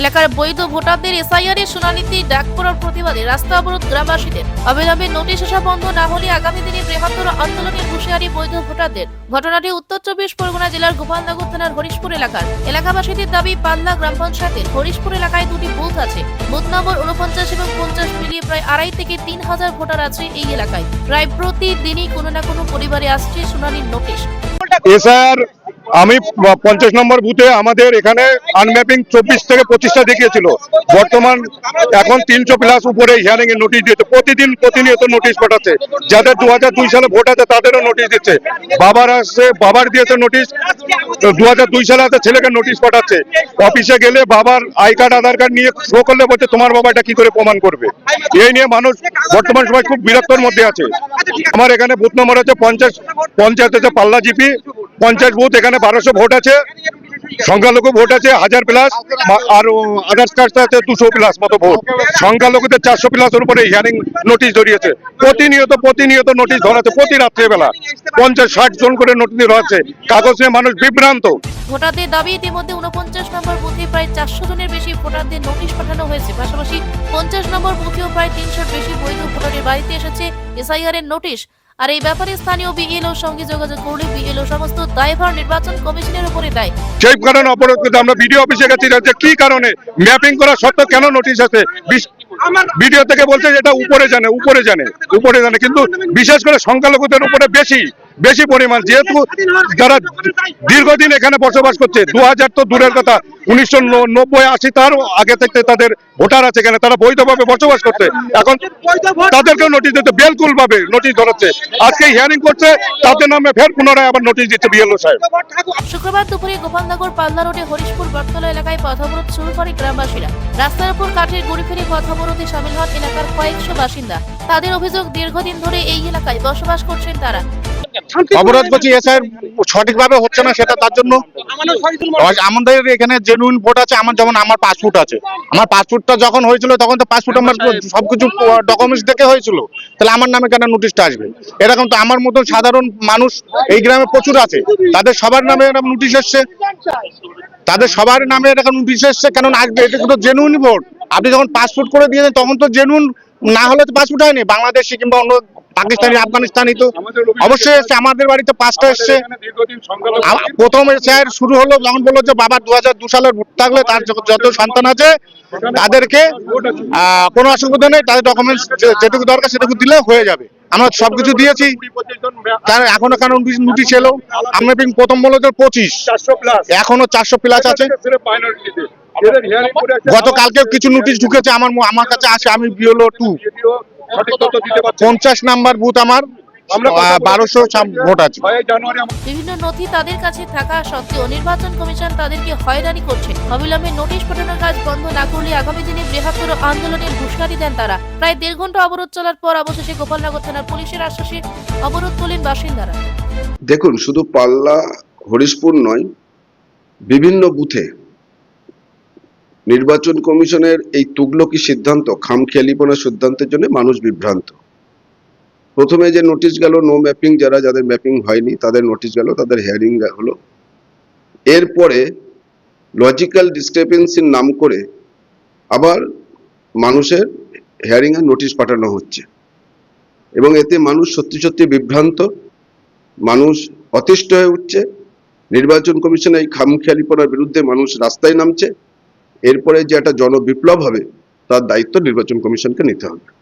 এলাকার বৈধ ভোটারদের এসআইআর এর শুনানিতে ডাক পড়ার প্রতিবাদে রাস্তা অবরোধ গ্রামবাসীদের। অবিলম্বে নোটিশ আসা বন্ধ না হলে আগামী দিনে বৃহত্তর আন্দোলনের হুঁশিয়ারি বৈধ ভোটারদের। ঘটনাটি উত্তর চব্বিশ পরগনা জেলার গোপালনগর থানার হরিশপুর এলাকার। এলাকাবাসীদের দাবি, পাল্লা গ্রাম পঞ্চায়েতের হরিশপুর এলাকায় দুটি বুথ আছে। বুথ নম্বর উনপঞ্চাশ এবং পঞ্চাশ মিলিয়ে প্রায় আড়াই থেকে তিন হাজার ভোটার আছে এই এলাকায়। প্রায় প্রতিদিনই কোনো না কোনো পরিবারে আসছে শুনানির নোটিশ। আমি পঞ্চাশ নম্বর বুথে আমাদের এখানে আনম্যাপিং চব্বিশ থেকে পঁচিশটা দেখিয়েছিল। বর্তমান এখন তিনশো প্লাস উপরে হিয়ারিং এর নোটিশ দিয়েছে। প্রতিদিন প্রতিনিয়ত নোটিশ পাঠাচ্ছে। যাদের দু হাজার দুই সালে ভোট আছে, তাদেরও নোটিশ দিচ্ছে। বাবার আসছে, বাবার দিয়েছে নোটিশ দু হাজার দুই সালে আছে, ছেলেকে নোটিশ পাঠাচ্ছে। অফিসে গেলে বাবার আই কার্ড, আধার কার্ড নিয়ে শো করলে বলছে, তোমার বাবা এটা কি করে প্রমাণ করবে? এই নিয়ে মানুষ বর্তমান সময় খুব বিরক্তর মধ্যে আছে। আমার এখানে বুথ নম্বর হচ্ছে পঞ্চাশ, পঞ্চায়েত হচ্ছে পাল্লা জিপি। পঞ্চায়েত বুথ, এখানে বারোশো ভোট আছে, সংখ্যালঘু ভোট আছে হাজার প্লাস আর আদার্স কাস্ট আছে দুশো প্লাস মতো ভোট। সংখ্যালঘুদের চারশো প্লাসের উপরে হিয়ারিং নোটিশ ধরিয়েছে। প্রতিনিয়ত প্রতিনিয়ত নোটিশ ধরাচ্ছে, প্রতি রাত্রেবেলা। পঞ্চাশ, ষাট জন করে নোটিশ ধরাচ্ছে। কাগজ নিয়ে মানুষ বিভ্রান্ত। ভোটারদের দাবি, ইতিমধ্যে উনপঞ্চাশ নম্বর বুথে প্রায় চারশো জনের বেশি ভোটারদের নোটিশ পাঠানো হয়েছে। পাশাপাশি পঞ্চাশ নম্বর বুথেও প্রায় তিনশোর বেশি বৈধ ভোটারের বাড়িতে এসেছে এসআইআর এর নোটিশ আর এই ব্যাপারে স্থানীয় বিএলও সঙ্গে যোগাযোগ করলে বিএলও সমস্ত দায়ভার নির্বাচন কমিশনের উপরে দেয়। সেই কারণে অবরোধ করতে আমরা বিডিও অফিসে গেছি যে কি কারণে? ম্যাপিং করা সত্ত্বেও কেন নোটিশ আছে ভিডিও থেকে বলছে যে এটা উপরে জানে উপরে জানে উপরে জানে। কিন্তু বিশেষ করে সংখ্যালঘুদের উপরে বেশি। বেশি পরিমাণ, যেহেতু যারা দীর্ঘদিন এখানে বসবাস করছে দু হাজার তো দূরের কথা, উনিশশো নব্বই আশি তার আগে থেকে তাদের ভোটার আছে এখানে, তারা বৈধভাবে বসবাস করছে। এখন তাদেরকেও নোটিশ দিতে বিলকুল ভাবে নোটিশ ধরাচ্ছে আজকে হিয়ারিং করছে, তাদের নামে ফের পুনরায় আবার নোটিশ দিচ্ছে বিএলও সাহেব। শুক্রবার দুপুরে গোপালনগর পাল্লা রোডে হরিশপুর বটতলা এলাকায় পথ অবরোধ শুরু করে গ্রামবাসীরা। রাস্তার উপর কাঠের গুড়ি ফেলে পথ অবরোধে সামিল হন এলাকার কয়েকশো বাসিন্দা। তাদের অভিযোগ, দীর্ঘদিন ধরে এই এলাকায় বসবাস করছেন তারা। অবরোধ করছি এসআই সঠিকভাবে হচ্ছে না সেটা তার জন্য? আমাদের এখানে জেনুইন ভোট আছে আমার যেমন আমার পাসপোর্ট আছে। আমার পাসপোর্টটা যখন হয়েছিল তখন তো পাসপোর্ট আমার সবকিছু ডকুমেন্টস দেখে হয়েছিল। তাহলে আমার নামে কেন নোটিশটা আসবে? এরকম তো আমার মতন সাধারণ মানুষ এই গ্রামে প্রচুর আছে। তাদের সবার নামে এরকম নোটিশ এসছে। তাদের সবার নামে এরকম নোটিশ এসছে কেন আসবে এটা কিন্তু জেনুইন ভোট আপনি যখন পাসপোর্ট করে দিয়েছেন তখন তো জেনুইন না হলে তো পাসপোর্ট হয়নি। বাংলাদেশি কিংবা অন্য পাকিস্তানি আফগানিস্তানি তো অবশ্যই এসছে আমাদের বাড়িতে পাঁচটা এসছে। প্রথম স্যার শুরু হলো যখন বলল যে বাবা দু হাজার দু সালের ভোট থাকলে তার যত- সন্তান আছে তাদেরকে আহ, কোনো অসুবিধা নেই তাদের ডকুমেন্টস যেটুকু দরকার সেটুকু দিলে হয়ে যাবে। আমরা সবকিছু দিয়েছি। তার এখনও কেন নোটিশ এলো আমরা প্রথম বলে যে পঁচিশ। এখনও চারশো প্লাস আছে। গতকালকেও কিছু নোটিশ ঢুকেছে আমার আমার কাছে আছে আমি বিওলো টু পঞ্চাশ নাম্বার বুথ আমার। বারোশো ভোট আছে। বিভিন্ন নথি তাদের কাছে থাকা সত্ত্বেও নির্বাচন কমিশন তাদেরকে হয়রানি করছে। অবিলম্বে নোটিশ পাঠানোর কাজ বন্ধ না করলে আগামী দিনে বৃহত্তর আন্দোলনের হুঁশিয়ারি দেন তারা। প্রায় দেড় ঘণ্টা অবরোধ চলার পর অবশেষে গোপালনগর থানার পুলিশের আশ্বাসে অবরোধ তোলেন বাসিন্দারা। দেখুন শুধু পাল্লা হরিশপুর নয় বিভিন্ন বুথে নির্বাচন কমিশনের এই তুগলকি সিদ্ধান্ত খামখেয়ালিপনা সিদ্ধান্তের জন্য মানুষ বিভ্রান্ত। প্রথমে যে নোটিশ গেল নো ম্যাপিং যারা, যাদের ম্যাপিং হয়নি, তাদের নোটিশ গেল, তাদের হিয়ারিং হলো। এরপরে লজিক্যাল ডিসক্রেপেন্সির নাম করে আবার মানুষের হিয়ারিং এর নোটিশ পাঠানো হচ্ছে। এবং এতে মানুষ সত্যি সত্যি বিভ্রান্ত, মানুষ অতিষ্ঠ হয়ে উঠছে, নির্বাচন কমিশন এই খামখেয়ালিপনার বিরুদ্ধে মানুষ রাস্তায় নামছে, এরপরে যে একটা জনবিপ্লব হবে, তার দায়িত্ব নির্বাচন কমিশনকে নিতে হবে।